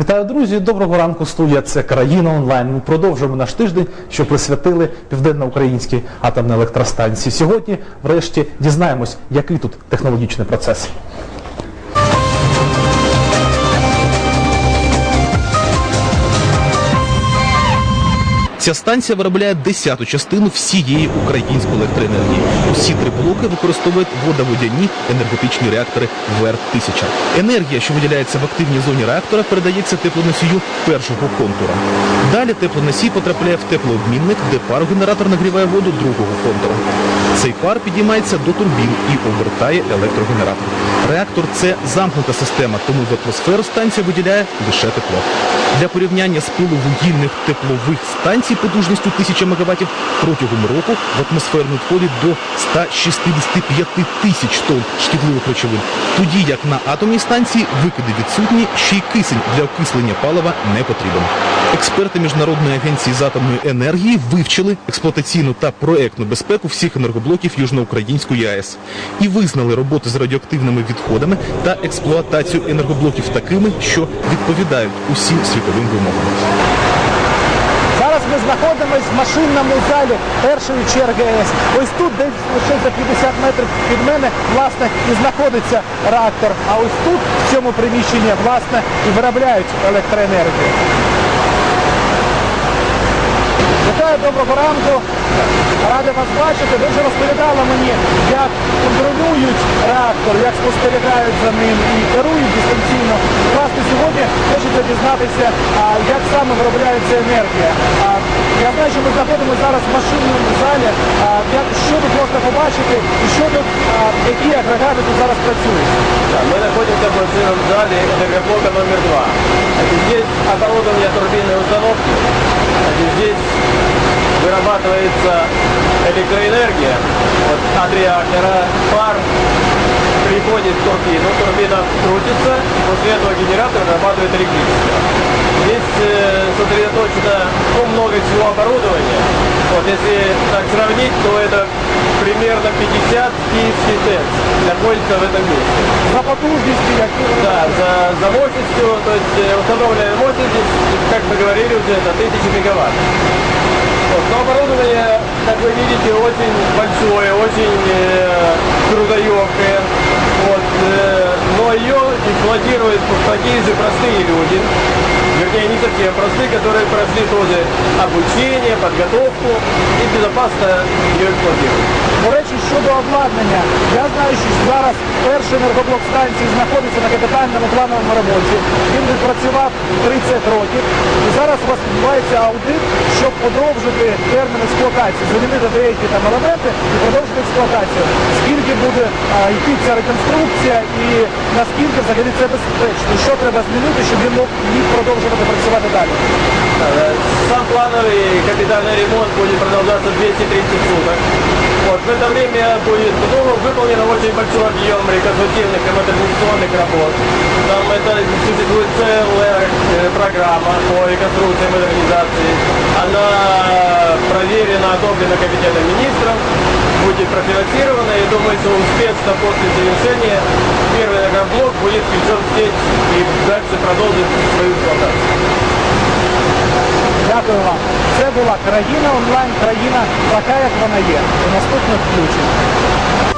Вітаю, друзі! Доброго ранку, студія. Це країна онлайн. Ми продовжуємо наш тиждень, що присвятили південноукраїнській атомній електростанції. Сьогодні, врешті, дізнаємось, який тут технологічний процес. Ця станція виробляє десяту частину всієї української електроенергії. Усі три блоки використовують водоводяні енергетичні реактори ВР-1000. Енергія, що виділяється в активній зоні реактора, передається теплоносію першого контура. Далі теплоносій потрапляє в теплообмінник, де парогенератор нагріває воду другого контура. Цей пар підіймається до турбін і обертає електрогенератор. Реактор це замкнута система, тому в атмосферу станція виділяє лише тепло. Для порівняння з пиловугільних теплових станцій потужністю 1000 МВт протягом року в атмосферу надходить до 165 тисяч тонн шкідливих речовин. Тоді як на атомній станції викиди відсутні, ще й кисень для окислення палива не потрібен. Експерти Міжнародної агенції з атомної енергії вивчили експлуатаційну та проектну безпеку всіх енергоблоків Южноукраїнської АЕС і визнали роботи з радіоактивними відходами та експлуатацію енергоблоків такими, що відповідають усім світовим вимогам. Зараз ми знаходимося в машинному залі першої черги АЕС. Ось тут, десь лише за 50 метрів від мене, власне, і знаходиться реактор. А ось тут, в цьому приміщенні, власне, і виробляють електроенергію. Вітаю, доброго ранку. Радий вас бачити. Ви вже розповідали мені, як контролюють реактор, як спостерігають за ним і керують дистанційно. Власне, сьогодні хочеться дізнатися, як саме виробляється енергія. Я знаю, що ми знаходимося зараз в машинному залі. Що тут можна побачити і що тут, які агрегати тут зараз працюють? Да, Мы находимся в машинном зале энергоблока номер два. Значит, Здесь оборудование турбинной установки. Здесь вырабатывается электроэнергия вот, от реактора. Пар приходит в турбину, турбина крутится, после этого генератор вырабатывает электричество. Здесь э, сосредоточено ну, много всего оборудования. Вот, если так сравнить, то это примерно 50 киевских ТЭЦ находится в этом месте. За потужністю, які Да, за, за мощностью, то есть э, установленная мощность, как мы говорили уже, это 1000 мегаватт. Вот, но оборудование, как вы видите, очень большое, очень э, трудоемкое. Вот, э, но ее эксплуатируют такие же простые люди, вернее не совсем простые, которые прошли тоже обучение, подготовку и безопасно ее эксплуатируют. До речі, щодо обладнання, я знаю, що зараз перший енергоблок станції знаходиться на капітальному плановому ремонті. Він відпрацював 30 років. І зараз у вас відбувається аудит, щоб подовжити термін експлуатації, замінити деякі там елементи і продовжити експлуатацію. Скільки буде а, йти ця реконструкція і наскільки взагалі це безпечно? Що треба змінити, щоб він мог міг продовжувати працювати далі? Э, Сам плановый капитальный ремонт будет продолжаться 230 суток. Вот, в это время будет выполнено очень большой объем реконструктивных и модернизационных работ. Там это существует целая э, программа по реконструкции и модернизации. Она проверена, одобрена комитетом министров, будет профинансирована. И думаю, что успешно после завершения первый энергоблок будет включен в сеть и дальше продолжит свою эксплуатацию. Дякую вам. Це була країна онлайн, країна така, як вона є. До наступних включень.